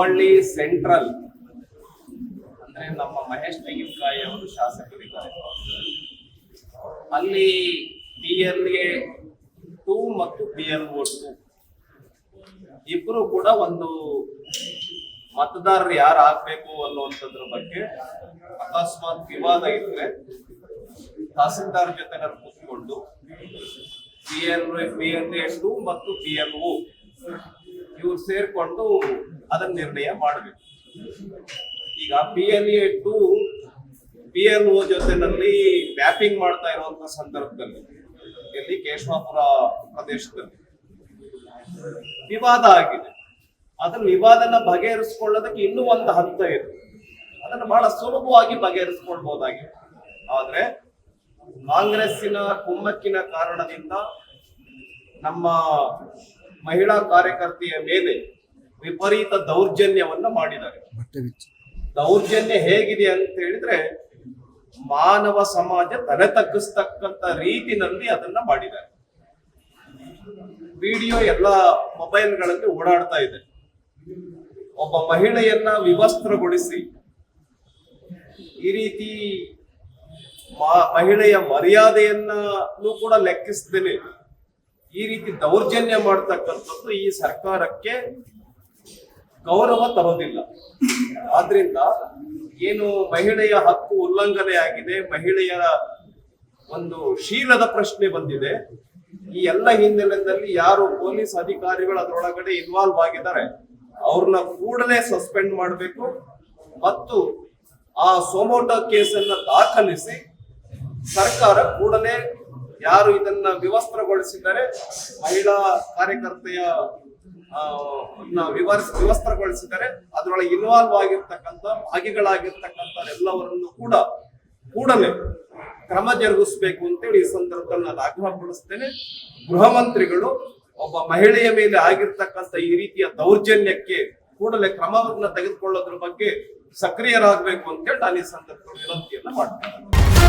Hubballi central ಅಂದ್ರೆ ನಮ್ಮ ಮಹೇಶ್ ತೆಂಗಿನಕಾಯಿ ಅವರು ಶಾಸಕರಿದ್ದಾರೆ. ಅಲ್ಲಿ ಪಿ ಎಲ್ ಎ ಟೂ ಮತ್ತು ಪಿ ಎಲ್ ಒ ಟೂ ಇಬ್ರು ಕೂಡ ಒಂದು ಮತದಾರರು ಯಾರು ಆಗ್ಬೇಕು ಅನ್ನುವಂಥದ್ರ ಬಗ್ಗೆ ಅಕಸ್ಮಾತ್ ವಿವಾದ ಇದ್ರೆ ತಹಸೀಲ್ದಾರ್ ಜೊತೆ ಕೂತ್ಕೊಂಡು P L P L A too ಮತ್ತು ಪಿ ಎಲ್ ಒ ಇವ್ರು ಸೇರ್ಕೊಂಡು ಅದನ್ನ ನಿರ್ಣಯ ಮಾಡಬೇಕು. ಈಗ P L A too P L O ಜೊತೆನಲ್ಲಿ ಮ್ಯಾಪಿಂಗ್ ಮಾಡ್ತಾ ಇರುವಂತ ಸಂದರ್ಭದಲ್ಲಿ, ಇಲ್ಲಿ ಕೇಶವಾಪುರ ಪ್ರದೇಶದಲ್ಲಿ ವಿವಾದ ಆಗಿದೆ. ಅದನ್ನ ವಿವಾದನ ಬಗೆಹರಿಸ್ಕೊಳ್ಳೋದಕ್ಕೆ ಇನ್ನೂ ಒಂದು ಹಂತ ಇದೆ. ಅದನ್ನು ಬಹಳ ಸುಲಭವಾಗಿ ಬಗೆಹರಿಸಿಕೊಳ್ಬಹುದಾಗಿದೆ ಆದ್ರೆ ಕಾಂಗ್ರೆಸ್ಸಿನ ಕುಮ್ಮಕ್ಕಿನ ಕಾರಣದಿಂದ ನಮ್ಮ ಮಹಿಳಾ ಕಾರ್ಯಕರ್ತೆಯ ಮೇಲೆ ವಿಪರೀತ ದೌರ್ಜನ್ಯವನ್ನ ಮಾಡಿದ್ದಾರೆ. ದೌರ್ಜನ್ಯ ಹೇಗಿದೆ ಅಂತ ಹೇಳಿದ್ರೆ ಮಾನವ ಸಮಾಜ ತಲೆ ತಗ್ಗಿಸ್ತಕ್ಕಂತ ರೀತಿನಲ್ಲಿ ಅದನ್ನ ಮಾಡಿದ್ದಾರೆ. ವಿಡಿಯೋ ಎಲ್ಲ ಮೊಬೈಲ್ಗಳಲ್ಲಿ ಓಡಾಡ್ತಾ ಇದೆ. ಒಬ್ಬ ಮಹಿಳೆಯನ್ನ ವಿವಸ್ತ್ರಗೊಳಿಸಿ ಈ ರೀತಿ ಮಹಿಳೆಯ ಮರ್ಯಾದೆಯನ್ನೂ ಕೂಡ ಲೆಕ್ಕಿಸದೇನೆ ಈ ರೀತಿ ದೌರ್ಜನ್ಯ ಮಾಡ್ತಕ್ಕಂಥದ್ದು ಈ ಸರ್ಕಾರಕ್ಕೆ ಗೌರವ ತರೋದಿಲ್ಲ. ಆದ್ರಿಂದ ಏನು ಮಹಿಳೆಯ ಹಕ್ಕು ಉಲ್ಲಂಘನೆ ಆಗಿದೆ ಮಹಿಳೆಯರ ಒಂದು ಶೀಲದ ಪ್ರಶ್ನೆ ಬಂದಿದೆ. ಈ ಎಲ್ಲ ಹಿನ್ನೆಲೆಯಲ್ಲಿ ಯಾರು ಪೊಲೀಸ್ ಅಧಿಕಾರಿಗಳು ಅದರೊಳಗಡೆ ಇನ್ವಾಲ್ವ್ ಆಗಿದ್ದಾರೆ, ಅವ್ರನ್ನ ಕೂಡಲೇ ಸಸ್ಪೆಂಡ್ ಮಾಡಬೇಕು ಮತ್ತು ಆ ಸೋಮೋಟೋ ಕೇಸನ್ನ ದಾಖಲಿಸಿ ಸರ್ಕಾರ ಕೂಡಲೇ ಯಾರು ಇದನ್ನ ವಿವಸ್ತ್ರಗೊಳಿಸಿದ್ದಾರೆ, ಮಹಿಳಾ ಕಾರ್ಯಕರ್ತೆಯ ವಿವರಿಸ, ವಿವಸ್ತ್ರಗೊಳಿಸಿದ್ದಾರೆ. ಅದರೊಳಗೆ ಇನ್ವಾಲ್ವ್ ಆಗಿರ್ತಕ್ಕಂಥ ಭಾಗಿಗಳಾಗಿರ್ತಕ್ಕಂಥ ಎಲ್ಲವರನ್ನು ಕೂಡ ಕೂಡಲೇ ಕ್ರಮ ಜರುಗಿಸಬೇಕು ಅಂತೇಳಿ ಈ ಸಂದರ್ಭದಲ್ಲಿ ನಾನು ಆಗ್ರಹಪಡಿಸ್ತೇನೆ ಗೃಹ ಮಂತ್ರಿಗಳು, ಒಬ್ಬ ಮಹಿಳೆಯ ಮೇಲೆ ಆಗಿರ್ತಕ್ಕಂಥ ಈ ರೀತಿಯ ದೌರ್ಜನ್ಯಕ್ಕೆ ಕೂಡಲೇ ಕ್ರಮವನ್ನು ತೆಗೆದುಕೊಳ್ಳೋದ್ರ ಬಗ್ಗೆ ಸಕ್ರಿಯರಾಗಬೇಕು ಅಂತೇಳಿ ನಾನು ಈ ಸಂದರ್ಭದಲ್ಲಿ ವಿನಂತಿಯನ್ನ ಮಾಡ್ತೇನೆ.